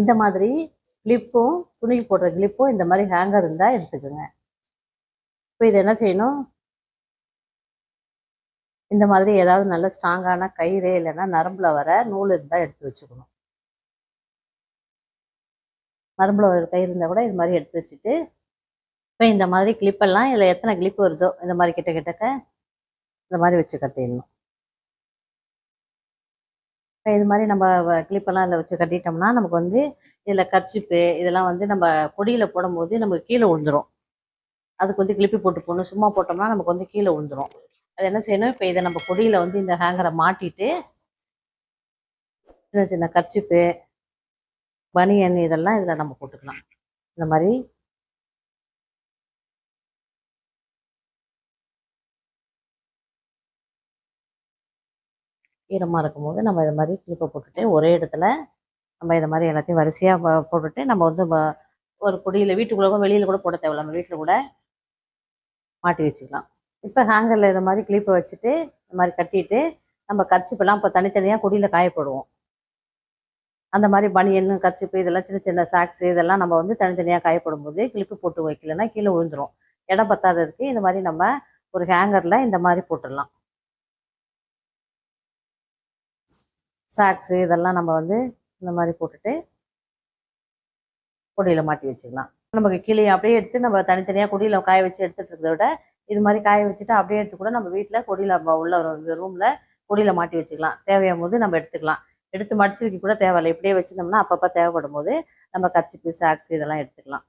இந்த மாதிரி கிளிப்பும் துணி போடுற கிளிப்பும் இந்த மாதிரி ஹேங்கர் இருந்தால் எடுத்துக்கோங்க. இப்போ இதை என்ன செய்யணும்? இந்த மாதிரி ஏதாவது நல்ல ஸ்ட்ராங்கான கயிறு இல்லைன்னா நரம்புல வர நூல் இருந்தால் எடுத்து வச்சுக்கணும். நரம்புல வர கயிறு இருந்தால் கூட இது மாதிரி எடுத்து வச்சுட்டு இப்போ இந்த மாதிரி கிளிப்பெல்லாம் இதில் எத்தனை கிளிப் வருதோ இந்த மாதிரி கிட்ட கிட்டக்க இந்த மாதிரி வச்சு கட்டிடணும். இது மாதிரி நம்ம கிளிப்பெல்லாம் இதில் வச்சு கட்டிட்டோம்னா நமக்கு வந்து இதில் கர்ச்சிப்பு இதெல்லாம் வந்து நம்ம கொடியில் போடும்போது நமக்கு கீழே விழுந்துரும் அதுக்கு வந்து கிளிப்பி போட்டு போடணும். சும்மா போட்டோம்னா நமக்கு வந்து கீழே விழுந்துரும் அது என்ன செய்யணும்? இப்போ இதை நம்ம கொடியில் வந்து இந்த ஹேங்கரை மாட்டிட்டு சின்ன சின்ன கர்ச்சிப்பு பனியன் இதெல்லாம் இதில் நம்ம போட்டுக்கலாம். இந்த மாதிரி ஈரமாக இருக்கும்போது நம்ம இது மாதிரி கிளிப்பை போட்டுட்டு ஒரே இடத்துல நம்ம இதை மாதிரி எல்லாத்தையும் வரிசையாக போட்டுட்டு நம்ம வந்து ஒரு குடியில் வீட்டுக்குள்ளே கூட வெளியில் கூட போட தேவையில்ல. நம்ம வீட்டில் கூட மாட்டி வச்சுக்கலாம். இப்போ ஹேங்கரில் இதை மாதிரி கிளிப்பை வச்சுட்டு இந்த மாதிரி கட்டிட்டு நம்ம கர்ச்சிப்பெல்லாம் இப்போ தனித்தனியாக கொடியில் காயப்படுவோம். அந்த மாதிரி பனியன் கச்சிப்பு இதெல்லாம் சின்ன சின்ன சாக்ஸ் இதெல்லாம் நம்ம வந்து தனித்தனியாக காயப்படும் போது கிளிப்பு போட்டு வைக்கலன்னா கீழே விழுந்துரும். இடம் பத்தாததுக்கு இந்த மாதிரி நம்ம ஒரு ஹேங்கரில் இந்த மாதிரி போட்டுடலாம். சாக்ஸு இதெல்லாம் நம்ம வந்து இந்த மாதிரி போட்டுட்டு கொடியில் மாட்டி வச்சுக்கலாம். நமக்கு கிளியை அப்படியே எடுத்து நம்ம தனித்தனியாக கொடியில் காய வச்சு எடுத்துகிட்டு இருக்கிறத விட இது மாதிரி காய வச்சுட்டு அப்படியே எடுத்து கூட நம்ம வீட்டில் கொடியில் உள்ள ரூமில் கொடியில் மாட்டி வச்சுக்கலாம். தேவையான போது நம்ம எடுத்துக்கலாம். எடுத்து மடிச்சு வைக்க கூட தேவையில்லை. இப்படியே வச்சுருந்தோம்னா அப்பப்போ தேவைப்படும் போது நம்ம கர்ச்சிப்பு சாக்ஸ் இதெல்லாம் எடுத்துக்கலாம்.